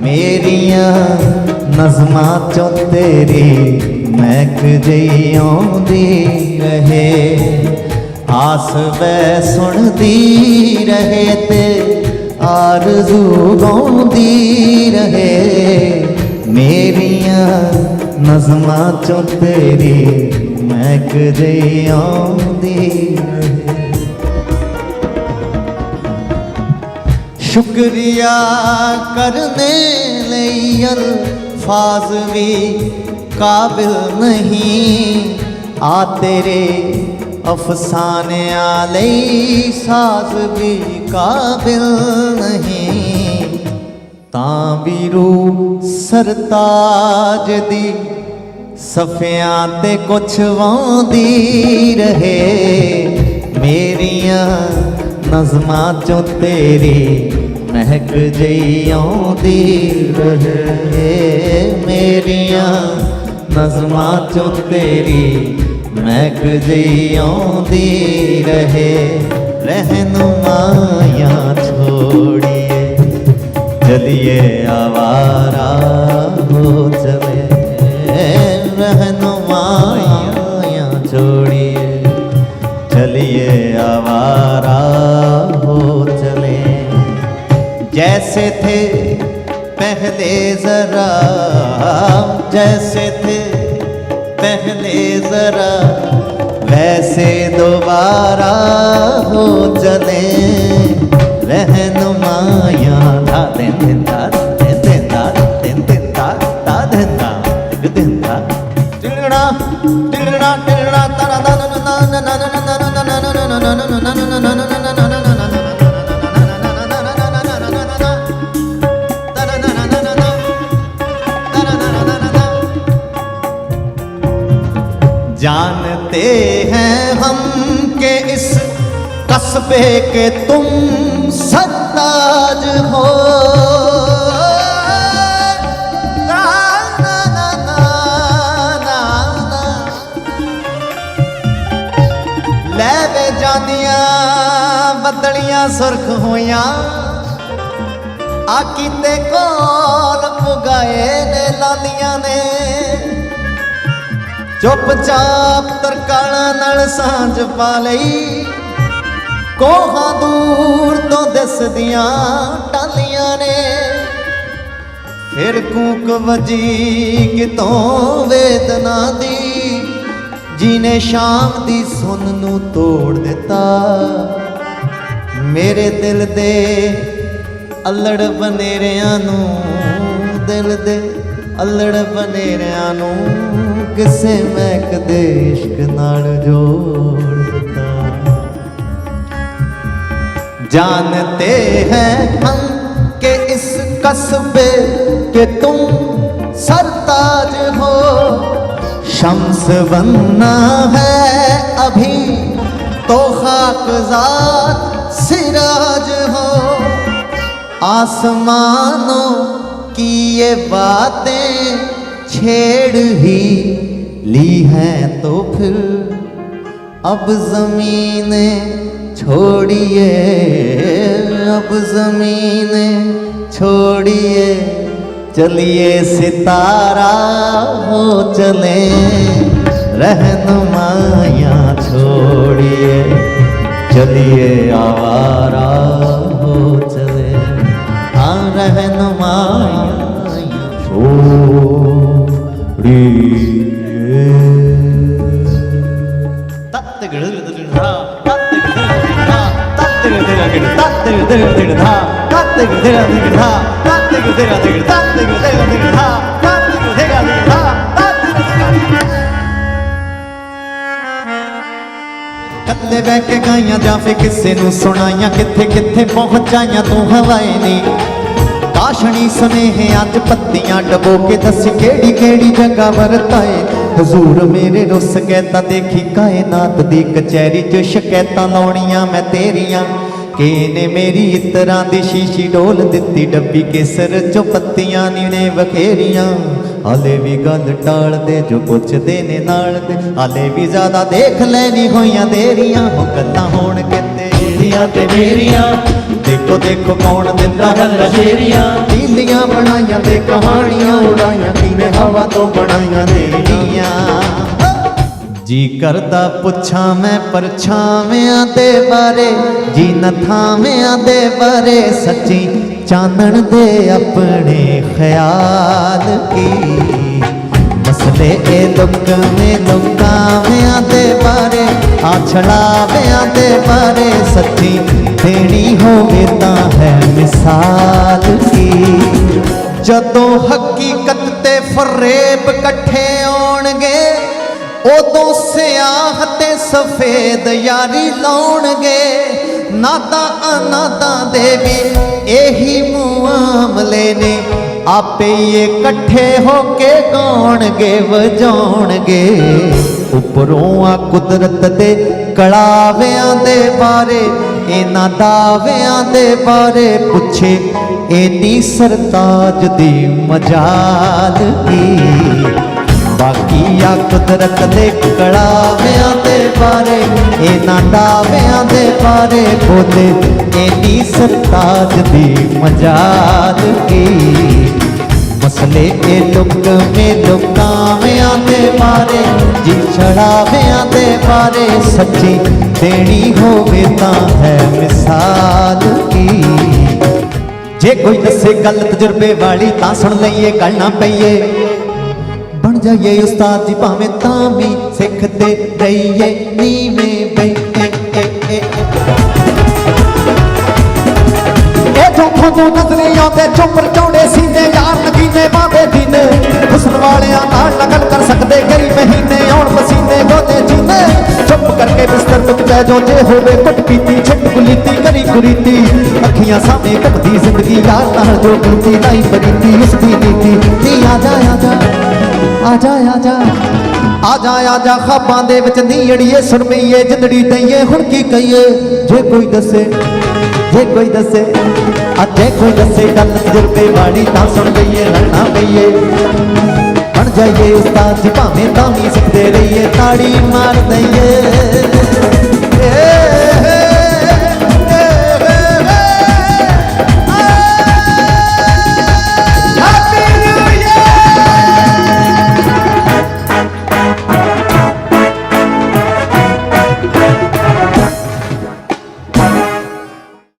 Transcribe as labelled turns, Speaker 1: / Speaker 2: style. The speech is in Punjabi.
Speaker 1: ਮੇਰੀਆਂ ਨਜ਼ਮਾਂ ਚੋਂ ਤੇਰੀ ਮਹਿਕ ਜਿਹੀ ਆਉਂਦੀ ਰਹੇ। ਆਸ ਵੈ ਸੁਣਦੀ ਰਹੇ ਤੇ ਆਰਜ਼ੂ ਗਾਉਂਦੀ ਰਹੇ। ਮੇਰੀਆਂ ਨਜ਼ਮਾਂ ਚੋਂ ਤੇਰੀ ਮਹਿਕ ਜਿਹੀ ਆਉਂਦੀ ਸ਼ੁਕਰੀਆ ਕਰਨੇ ਲਈ ਅਲਫਾਜ਼ ਵੀ ਕਾਬਿਲ ਨਹੀਂ। ਆ ਤੇਰੇ ਅਫਸਾਨਿਆਂ ਲਈ ਸਾਜ਼ ਵੀ ਕਾਬਿਲ ਨਹੀਂ। ਤਾਂ ਵੀ ਰੂ ਸਰਤਾਜ ਦੀ ਸਫਿਆਂ ਤੇ ਕੁਛ ਵਾਉਂਦੀ ਰਹੇ। ਮੇਰੀਆਂ ਨਜ਼ਮਾਂ ਚੋਂ ਤੇਰੀ ਮਹਿਕ ਜਈ ਆਉਂਦੀ ਰਹੇ ਮੇਰੀਆਂ ਨਜ਼ਮਾਂ ਚੋਂ ਤੇਰੀ ਮਹਿਕ ਜਈ ਆਉਂਦੀ ਰਹੇ। ਰਹਿਨੁਮਾਇਆ ਛੋੜੀਏ ਚਲਿਏ ਆਵਾ जैसे थे पहले जरा जैसे थे पहले जरा वैसे दोबारा हो चले रहनुमाया धा दिन दिन धा दिन दिन धा दिन दिन धा धा दिन धा दिन दिन धा टिलड़ा टिलड़ा जानते हैं हम के इस कस्बे के तुम सरताज हो ना, ना, ना, ना, ना, ना। ਲੈ ਵੇ ਜਾਂਦੀਆਂ ਬੱਦਲੀਆਂ ਸੁਰਖ ਹੋਈਆਂ ਆ ਕੀਤੇ ਕੋਲ ਪੁਗਾਏ ਨੇ ਲਾਲੀਆਂ ਨੇ ਚੁੱਪਚਾਪ ਤਰਕਾਲਾਂ ਨਾਲ ਸਾਂਝ ਪਾ ਲਈ। ਕੋਹਾਂ ਦੂਰ ਤੋਂ ਦਿਸਦੀਆਂ ਟਾਲੀਆਂ ਨੇ। ਫਿਰ ਕੂਕ ਵਜੀ ਕਿਤੋਂ ਵੇਦਨਾ ਦੀ, ਜੀਨੇ ਸ਼ਾਮ ਦੀ ਸੁਨ ਨੂੰ ਤੋੜ ਦਿੱਤਾ। ਮੇਰੇ ਦਿਲ ਦੇ ਅਲੜ ਬਨੇਰਿਆਂ ਨੂੰ, ਦਿਲ ਦੇ ਅਲੜ ਬਨੇਰਿਆਂ ਨੂੰ ਕਿਸੇ ਮਹਿਕ ਦੇ ਇਸ਼ਕ ਨਾਲ ਜੋੜ ਦਿੱਤਾ जानते हैं हम कि इस कस्बे के तुम सरताज हो शम्स बनना है अभी तो खाकजात सिराज हो आसमानों की ये बातें छेड़ ही ली हैं तो फिर अब जमीने छोड़िए अब जमीने छोड़िए चलिए सितारा हो चले रहनुमाया छोड़िए चलिए आवारा हो चले हाँ रहनुमाया ਕੱਤੇ ਬਹਿ ਕੇ ਗਾਈਆਂ ਜਾਂ ਫੇ ਕਿਸੇ ਨੂੰ ਸੁਣਾਈਆਂ ਕਿੱਥੇ ਕਿੱਥੇ ਪਹੁੰਚਾਈਆਂ ਤੂੰ ਹਵਾਏ ਨੇ ਕਾਸ਼ਣੀ ਸਨੇਹ ਅੱਜ ਪੱਤੀਆਂ ਡਬੋ ਕੇ ਦੱਸ ਕਿਹੜੀ ਕਿਹੜੀ ਜਗ੍ਹਾ ਵਰਤਾਏ ਹਜ਼ੂਰ ਮੇਰੇ ਰੁੱਸ ਕੇ ਤਾਂ ਦੇਖੀ ਕਾਇਨਾਤ ਦੀ ਕਚਹਿਰੀ 'ਚ ਸ਼ਿਕਾਇਤਾਂ ਲਾਉਣੀਆਂ ਮੈਂ ਤੇਰੀਆਂ ਨੇ ਮੇਰੀ ਇਤਰਾਂ ਦੀ ਸ਼ੀਸ਼ੀ ਡੋਲ ਦਿੱਤੀ, ਡੱਬੀ ਕੇਸਰ 'ਚੋਂ ਪੱਤੀਆਂ ਨੀ ਨੇ ਵਖੇਰੀਆਂ। ਹਾਲੇ ਵੀ ਗੱਲ ਟਾਲਦੇ, ਜੋ ਪੁੱਛਦੇ ਨੇ ਨਾਲ ਦੇ ਹਾਲੇ ਵੀ ਜ਼ਿਆਦਾ ਦੇਖ ਲੈਣੀ ਹੋਈਆਂ ਦੇਰੀਆਂ ਹੋ ਗੱਲਾਂ ਹੋਣ ਕਿਤੇ
Speaker 2: ਤੇਰੀਆਂ ਤੇ ਮੇਰੀਆਂ।
Speaker 1: ਦੇਖੋ ਦੇਖੋ ਕੌਣ ਦਿੰਦਾ
Speaker 2: ਗੱਲਾਂ ਸ਼ੇਰੀਆਂ
Speaker 1: ਦਿਲ ਬਣਾਈਆਂ ਤੇ ਕਹਾਣੀਆਂ, ਉਡਾਈਆਂ ਕਿਨੇ ਹਵਾ ਤੋਂ ਬਣਾਈਆਂ ਨੇੜੀਆਂ ਜੀ ਕਰਦਾ ਪੁੱਛਾਂ ਮੈਂ ਪਰਛਾਵਿਆਂ ਦੇ ਬਾਰੇ, ਜੀ ਨਥਾਵਿਆਂ ਦੇ ਬਾਰੇ, ਸੱਚੀ ਚਾਨਣ ਦੇ ਆਪਣੇ ਖਿਆਲ ਕੀ? ਮਸਲੇ ਇਹ ਲੁਕਵੇਂ ਲੁਕਾਵਿਆਂ ਦੇ ਬਾਰੇ ਆ ਛੜਾਵਿਆਂ ਦੇ ਬਾਰੇ, ਸੱਚੀ ਦੇਣੀ ਹੋਵੇ ਤਾਂ ਹੈ ਮਿਸਾਲ ਕੀ? ਜਦੋਂ ਹਕੀਕਤ ਤੇ ਫਰੇਬ ਇਕੱਠੇ ਆਉਣਗੇ ਉਦੋਂ ਸਿਆਹ ਤੇ ਸਫੇਦ ਯਾਰੀ ਲਾਉਣਗੇ ਨਾਤਾ ਅਨਾਦਾ ਦੇ ਵੀ ਇਹੀ ਮੁਆਮਲੇ ਨੇ। ਆਪੇ ਇਕੱਠੇ ਹੋ ਕੇ ਗਾਉਣਗੇ, ਵਜਾਉਣਗੇ। ਉੱਪਰੋਂ ਆ ਕੁਦਰਤ ਦੇ ਕਲਾਵਿਆਂ ਦੇ ਬਾਰੇ, ਇਹਨਾਂ ਦਾਵਿਆਂ ਦੇ ਬਾਰੇ ਪੁੱਛੇ। ਇਹਦੀ ਸਰਤਾਜ ਦੀ ਮਜਾਲ ਕੀ? ਬਾਕੀ ਆ ਕੁਦਰਤ ਦੇ ਕੜਾਵਿਆਂ ਦੇ ਬਾਰੇ, ਇਹਨਾਂ ਦਾਅਵਿਆਂ ਦੇ ਬਾਰੇ ਬੋਲੇ। ਇਹਦੀ ਸਰਤਾਜ ਦੀ ਮਜਾਲ ਕੀ? ਮਸਲੇ ਇਹ ਲੁਕਵੇਂ ਲੁਕਾਵਿਆਂ ਦੇ ਬਾਰੇ ਜੀ ਛੜਾਵਿਆਂ ਦੇ ਬਾਰੇ ਸੱਚੀ ਦੇਣੀ ਹੋਵੇ ਤਾਂ ਹੈ ਮਿਸਾਲ ਕੀ? ਜੇ ਕੋਈ ਦੱਸੇ ਗੱਲ ਤਜਰਬੇ ਵਾਲੀ ਤਾਂ ਸੁਣ ਲਈਏ, ਗੱਲ ਨਾ ਪਈਏ। ਜਾਈਏ ਉਸਤਾਦ ਜੀ, ਭਾਵੇਂ ਤਾਂ ਵੀ ਸਿੱਖਦੇ ਰਹੀਏ ਨੀਵੇਂ ਬੈਠੇ ਇਹ ਧੋਖੋਂ ਤੋਂ ਨਜ਼ਰੇ ਆਉਂਦੇ, ਚੁੱਪ ਰਚਾਉਂਦੇ ਸੀਨੇ, ਯਾਰ ਨਗੀਨੇ, ਬਾਬੇ ਦੀਨੇ। ਹੁਸਨ ਵਾਲਿਆਂ ਨਾਲ ਨਕਲ ਕਰ ਸਕਦੇ ਕਈ ਮਹੀਨੇ ਆਉਣ ਪਸੀਨੇ ਗੋਦੇ ਜੀਨੇ ਚੁੱਪ ਕਰਕੇ ਬਿਸਤਰ ਤੋਂ ਪੈ ਜੋ ਜੇ ਹੋਵੇ ਕੁੱਟ ਪੀਤੀ, ਛੱਟ ਗੁਲੀਤੀ ਕਰੀ ਕੁਰੀਤੀ ਅੱਖੀਆਂ ਸਾਹਮਣੇ ਕੱਟਦੀ ਜ਼ਿੰਦਗੀ, ਯਾਰ ਨਾਲ ਜੋ ਬੀਤੀ ਨਹੀਂ ਬਰੀਤੀ ਉਸ ਦੀ ਨੀਤੀ। ਨੀ ਆ ਜਾ ਆ ਜਾ। ਆ ਜਾ ਆ ਜਾ। ਆ ਜਾ ਆ ਜਾ, ਖਾਬਾਂ ਦੇ ਵਿੱਚ ਨੀੜੀਏ ਸੁਰਮਈਏ ਜਿੰਦੜੀ ਦਈਏ, ਹੁਣ ਕੀ ਕਹੀਏ? ਜੇ ਕੋਈ ਦੱਸੇ, ਜੇ ਕੋਈ ਦੱਸੇ ਅਤੇ ਕੋਈ ਦੱਸੇ ਗੱਲ ਤਜਰਬੇ ਵਾਲੀ, ਤਾਂ ਸੁਣ ਗਈਏ ਲੜਨਾ ਪਈਏ ਬਣ ਜਾਈਏ ਉਸਤਾਦ ਜੀ, ਭਾਵੇਂ ਤਾਂ ਵੀ ਸਿੱਖਦੇ ਰਹੀਏ, ਤਾੜੀ ਮਾਰ ਦਈਏ।